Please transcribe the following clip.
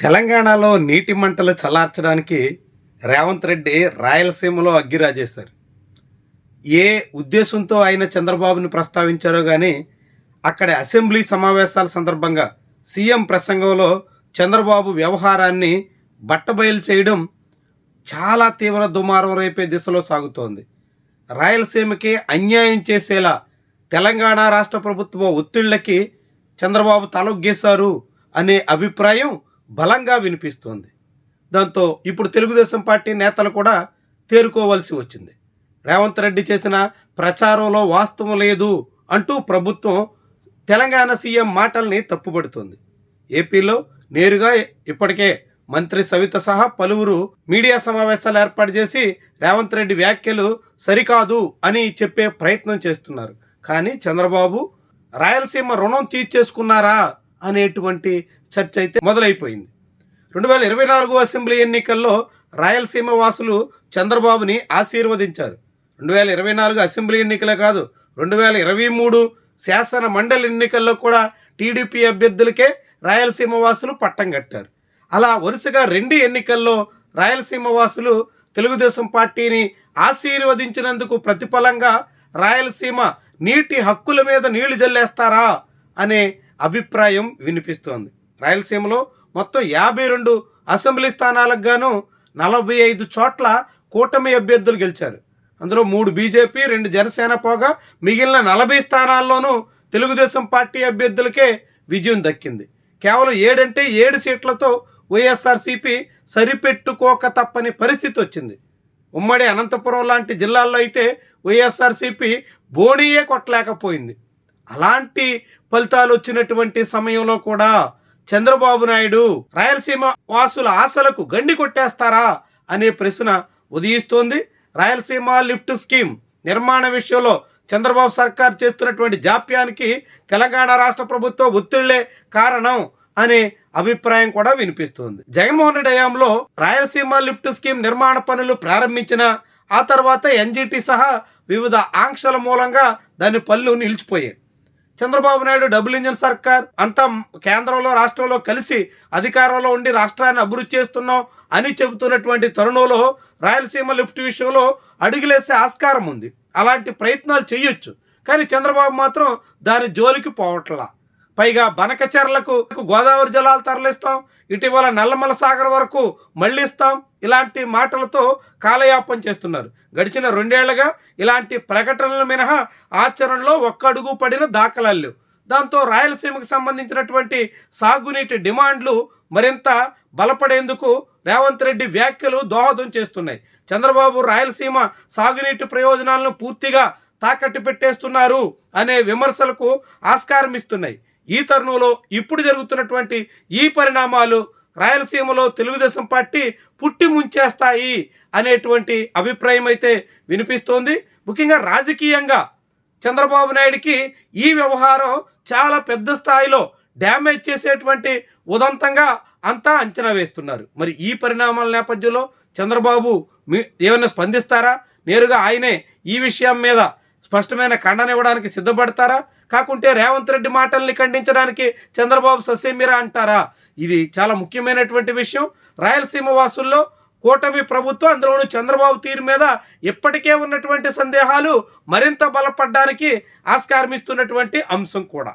తెలంగాణలో నీటి మంటలు చల్లార్చడానికి రేవంత్ రెడ్డి రాయలసీమలో అగ్గిరాజేశారు. ఏ ఉద్దేశంతో ఆయన చంద్రబాబుని ప్రస్తావించారో కానీ అక్కడ అసెంబ్లీ సమావేశాల సందర్భంగా సీఎం ప్రసంగంలో చంద్రబాబు వ్యవహారాన్ని బట్టబయలు చేయడం చాలా తీవ్ర దుమారం రేపే దిశలో సాగుతోంది. రాయలసీమకి అన్యాయం చేసేలా తెలంగాణ రాష్ట్ర ప్రభుత్వ ఒత్తిళ్ళకి చంద్రబాబు తలొగ్గేశారు అనే అభిప్రాయం బలంగా వినిపిస్తోంది. దాంతో ఇప్పుడు తెలుగుదేశం పార్టీ నేతలు కూడా తేరుకోవలసి వచ్చింది. రేవంత్ రెడ్డి చేసిన ప్రచారంలో వాస్తవం లేదు అంటూ ప్రభుత్వం తెలంగాణ సీఎం మాటల్ని తప్పుపడుతోంది ఏపీలో నేరుగా ఇప్పటికే మంత్రి సవిత సహా పలువురు మీడియా సమావేశాలు ఏర్పాటు చేసి రేవంత్ రెడ్డి వ్యాఖ్యలు సరికాదు అని చెప్పే ప్రయత్నం చేస్తున్నారు. కానీ చంద్రబాబు రాయలసీమ రుణం తీర్చేసుకున్నారా? అనేటువంటి చర్చ అయితే మొదలైపోయింది. రెండు వేల ఇరవై నాలుగు అసెంబ్లీ ఎన్నికల్లో రాయలసీమ వాసులు చంద్రబాబుని ఆశీర్వదించారు. రెండు వేల ఇరవై నాలుగు అసెంబ్లీ ఎన్నికలే కాదు రెండు వేల ఇరవై మూడు శాసన మండలి ఎన్నికల్లో కూడా టీడీపీ అభ్యర్థులకే రాయలసీమ వాసులు పట్టం కట్టారు. అలా వరుసగా రెండు ఎన్నికల్లో రాయలసీమ వాసులు తెలుగుదేశం పార్టీని ఆశీర్వదించినందుకు ప్రతిఫలంగా రాయలసీమ నీటి హక్కుల మీద నీళ్ళు జల్లేస్తారా అనే అభిప్రాయం వినిపిస్తోంది. రాయలసీమలో మొత్తం యాభై రెండు అసెంబ్లీ స్థానాలకు గాను నలభై ఐదు చోట్ల కూటమి అభ్యర్థులు గెలిచారు. అందులో మూడు బీజేపీ రెండు జనసేన పోగా మిగిలిన నలభై స్థానాల్లోనూ తెలుగుదేశం పార్టీ అభ్యర్థులకే విజయం దక్కింది. కేవలం ఏడంటే ఏడు సీట్లతో వైఎస్ఆర్సీపీ సరిపెట్టుకోక తప్పని పరిస్థితి వచ్చింది. ఉమ్మడి అనంతపురం లాంటి జిల్లాల్లో అయితే వైఎస్ఆర్సీపీ బోణీయే కొట్టలేకపోయింది. అలాంటి ఫలితాలు వచ్చినటువంటి సమయంలో కూడా చంద్రబాబు నాయుడు రాయలసీమ వాసుల ఆశలకు గండి కొట్టేస్తారా అనే ప్రశ్న ఉదయిస్తోంది. రాయలసీమ లిఫ్ట్ స్కీమ్ నిర్మాణ విషయంలో చంద్రబాబు సర్కార్ చేస్తున్నటువంటి జాప్యానికి తెలంగాణ రాష్ట్ర ప్రభుత్వం ఒత్తిళ్ళే కారణం అనే అభిప్రాయం కూడా వినిపిస్తుంది. జగన్మోహన్ రెడ్డి హయాంలో రాయలసీమ లిఫ్ట్ స్కీమ్ నిర్మాణ పనులు ప్రారంభించిన ఆ తర్వాత ఎన్జిటి సహా వివిధ ఆంక్షల మూలంగా దాని పనులు నిలిచిపోయాయి. చంద్రబాబు నాయుడు డబుల్ ఇంజన్ సర్కార్ అంతా కేంద్రంలో రాష్ట్రంలో కలిసి అధికారంలో ఉండి రాష్ట్రాన్ని అభివృద్ధి చేస్తున్నాం అని చెబుతున్నటువంటి తరుణంలో రాయలసీమ లిఫ్ట్ విషయంలో అడుగులేసే ఆస్కారం ఉంది. అలాంటి ప్రయత్నాలు చేయొచ్చు కానీ చంద్రబాబు మాత్రం దాని జోలికి పోవట్లా. పైగా బనకచెర్లకు గోదావరి జలాలు తరలిస్తాం ఇటీవల నల్లమల సాగర్ వరకు మళ్ళిస్తాం ఇలాంటి మాటలతో కాలయాపం చేస్తున్నారు. గడిచిన రెండేళ్ళుగా ఇలాంటి ప్రకటనలు మినహా ఆచరణలో ఒక్క అడుగు పడిన దాఖలాలు దాంతో రాయలసీమకు సంబంధించినటువంటి సాగునీటి డిమాండ్లు మరింత బలపడేందుకు రేవంత్ రెడ్డి వ్యాఖ్యలు దోహదం చేస్తున్నాయి. చంద్రబాబు రాయలసీమ సాగునీటి ప్రయోజనాలను పూర్తిగా తాకట్టు పెట్టేస్తున్నారు అనే విమర్శలకు ఆస్కారం ఇస్తున్నాయి ఈ తరుణంలో ఇప్పుడు జరుగుతున్నటువంటి ఈ పరిణామాలు రాయలసీమలో తెలుగుదేశం పార్టీ పుట్టి ముంచేస్తాయి అనేటువంటి అభిప్రాయం అయితే వినిపిస్తోంది. ముఖ్యంగా రాజకీయంగా చంద్రబాబు నాయుడికి ఈ వ్యవహారం చాలా పెద్ద స్థాయిలో డ్యామేజ్ చేసేటువంటి ఉదంతంగా అంతా అంచనా వేస్తున్నారు. మరి ఈ పరిణామాల నేపథ్యంలో చంద్రబాబు మీ ఏమైనా స్పందిస్తారా? నేరుగా ఆయనే ఈ విషయం మీద స్పష్టమైన ఖండన ఇవ్వడానికి సిద్ధపడతారా? కాకుంటే రేవంత్ రెడ్డి మాటల్ని ఖండించడానికి చంద్రబాబు ససేమిరా అంటారా? ఇది చాలా ముఖ్యమైనటువంటి విషయం. రాయలసీమ వాసుల్లో కూటమి ప్రభుత్వం అందులోనూ చంద్రబాబు తీరు మీద ఇప్పటికే ఉన్నటువంటి సందేహాలు మరింత బలపడడానికి ఆస్కారం ఇస్తున్నటువంటి అంశం కూడా.